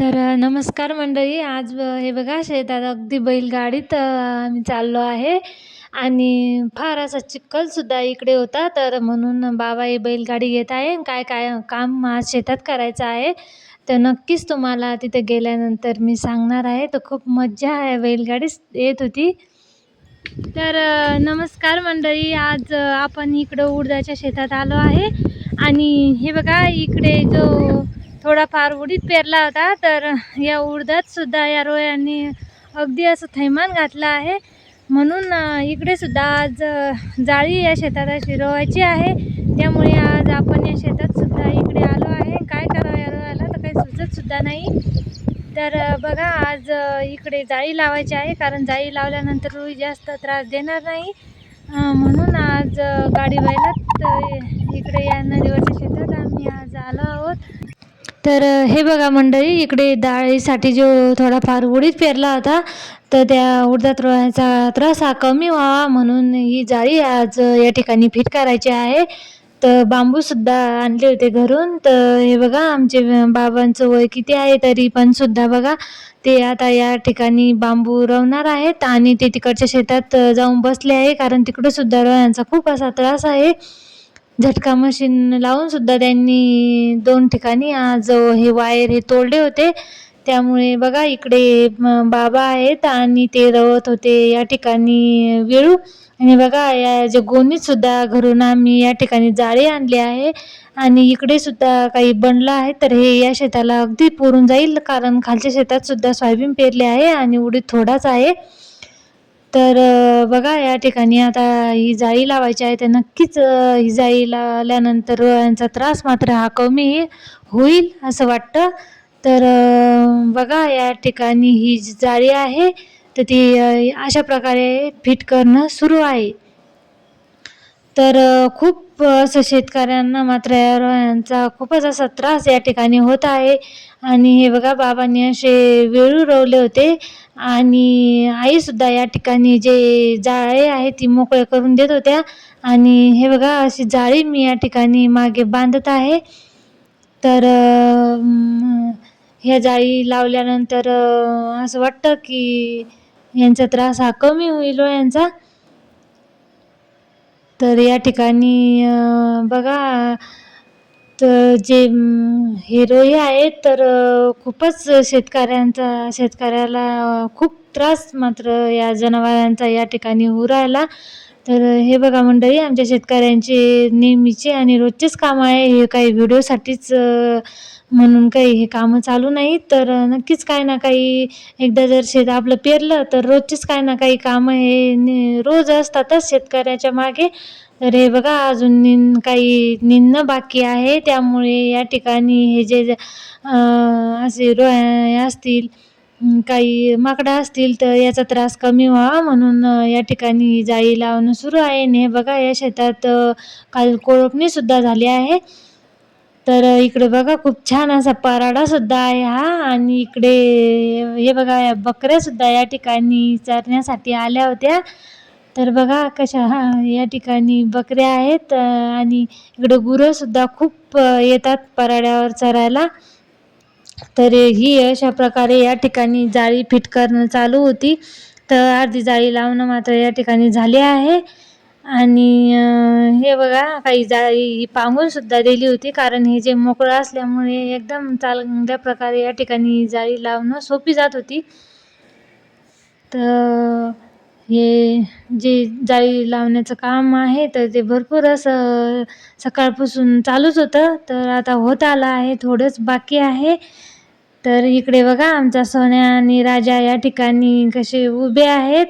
तर नमस्कार मंडळी. आज हे बघा शेतात अगदी बैलगाडीत आम्ही चाललो आहे. आणि फार असा चिखलसुद्धा इकडे होता. तर म्हणून बाबा हे बैलगाडी घेत आहे काय काय काम आज शेतात करायचं आहे. तर नक्कीच तुम्हाला तिथे गेल्यानंतर मी सांगणार आहे. तर खूप मज्जा आहे. बैलगाडीच येत होती. तर नमस्कार मंडळी. आज आपण इकडं उडदाच्या शेतात आलो आहे. आणि हे बघा इकडे जो थोडाफार उडीद पेरला होता तर या उडदातसुद्धा या रोयांनी अगदी असं थैमान घातलं आहे. म्हणून इकडेसुद्धा आज जाळी या शेतात अशी रोवायची आहे. त्यामुळे आज आपण या शेतातसुद्धा इकडे आलो आहे. काय करावं या रोयाला तर काही सुचतसुद्धा नाही. तर बघा आज इकडे जाळी लावायची आहे कारण जाळी लावल्यानंतर रुई जास्त त्रास देणार नाही. म्हणून आज गाडी बैलात इकडे या नदीवरच्या शेतात आम्ही आज आलो आहोत. तर हे बघा मंडळी इकडे डाळीसाठी जो थोडाफार उडीद पेरला होता तर त्या उडदात रोयाचा त्रास हा कमी व्हावा म्हणून ही जाळी आज या ठिकाणी फिट करायची आहे. तर बांबूसुद्धा आणले होते घरून. तर हे बघा आमचे बाबांचं वय किती आहे तरी पण सुद्धा बघा ते आता या ठिकाणी बांबू रवणार आहेत आणि ते तिकडच्या शेतात जाऊन बसले आहे कारण तिकडे सुद्धा खूप असा त्रास आहे. झटका मशीन लावून सुद्धा त्यांनी दोन ठिकाणी आज हे वायर हे तोडले होते. त्यामुळे बघा इकडे बाबा आहेत आणि ते रवत होते या ठिकाणी वेळू. आणि बघा या जे गोणीत सुद्धा घरून आम्ही या ठिकाणी जाळे आणले आहे. आणि इकडे सुद्धा काही बनलं आहे तर हे या शेताला अगदी पुरून जाईल कारण खालच्या शेतात सुद्धा सोयाबीन पेरले आहे आणि उडीद थोडाच आहे. तर बघा या ठिकाणी आता ही जाळी लावायची आहे तर नक्कीच ही जाळी लावल्यानंतर यांचा त्रास मात्र हा कमी होईल असं वाटतं. तर बघा या ठिकाणी ही जी जाळी आहे तर ती अशा प्रकारे फिट करणं सुरू आहे. तर खूप असं शेतकऱ्यांना मात्र या रोयांचा खूपच असा त्रास या ठिकाणी होत आहे. आणि हे बघा बाबांनी असे वेळू रोवले होते. आणि आईसुद्धा या ठिकाणी जे जाळे आहे ती मोकळे करून देत होत्या. आणि हे बघा अशी जाळी मी या ठिकाणी मागे बांधत आहे. तर ह्या जाळी लावल्यानंतर असं वाटतं की यांचा त्रास हा कमी होईल हो यांचा. तर या ठिकाणी बघा तर जे म, आहेत तर खूपच शेतकऱ्यांचा शेतकऱ्याला खूप त्रास मात्र या जनावरांचा या ठिकाणी होऊ राहिला. तर हे बघा मंडळी आमच्या शेतकऱ्यांचे नेहमीचे आणि रोजचेच काम आहे. हे काही व्हिडिओसाठीच म्हणून काही हे कामं चालू नाहीत. तर नक्कीच काही ना काही एकदा जर शेत आपलं पेरलं तर रोजचेच काही ना काही कामं हे रोज असतातच शेतकऱ्याच्या मागे. तर हे बघा अजून निन काही निन्न बाकी आहे. त्यामुळे या ठिकाणी हे जे असे रो असतील काही माकडं असतील तर याचा त्रास कमी व्हावा म्हणून या ठिकाणी जाळी लावणं सुरू आहे. आणि हे बघा या शेतात काल कोळपणीसुद्धा झाली आहे. तर इकडे बघा खूप छान असा पराडासुद्धा आहे हा. आणि इकडे हे बघा या बकऱ्यासुद्धा या ठिकाणी चरण्यासाठी आल्या होत्या. तर बघा कशा हा या ठिकाणी बकऱ्या आहेत. आणि इकडे गुरंसुद्धा खूप येतात पराड्यावर चरायला. तर ही अशा प्रकारे या ठिकाणी जाळी फिट करणं चालू होती. तर अर्धी जाळी लावणं मात्र या ठिकाणी झाली आहे. आणि हे बघा काही जाळी ही पांगूनसुद्धा दिली होती. कारण हे जे मोकळं असल्यामुळे एकदम चांगल्या प्रकारे या ठिकाणी जाळी लावणं सोपी जात होती. तर हे जे जाळी लावण्याचं काम आहे तर ते भरपूर असं सकाळपासून चालूच होतं. तर आता होत आलं आहे थोडंच बाकी आहे. तर इकडे बघा आमचा सोन्या आणि राजा या ठिकाणी कसे उभे आहेत.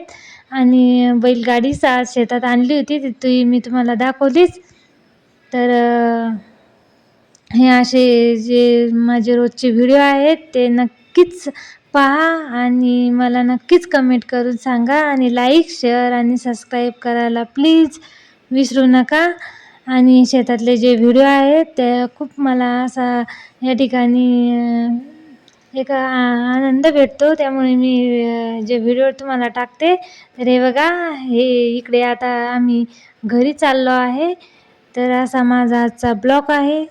आणि बैलगाडी सा शेतात आणली होती ती ती मी तुम्हाला दाखवलीच. तर हे असे जे माझे रोजचे व्हिडिओ आहेत ते नक्कीच पहा आणि मला नक्कीच कमेंट करून सांगा आणि लाईक शेअर आणि सबस्क्राईब करायला प्लीज विसरू नका. आणि शेतातले जे व्हिडिओ आहेत ते खूप मला असा या ठिकाणी एक आ- आनंद भेटतो. त्यामुळे मी जे व्हिडिओ तुम्हाला टाकते तर हे बघा हे इकडे आता आम्ही घरी चाललो आहे. तर असा माझा आजचा ब्लॉग आहे.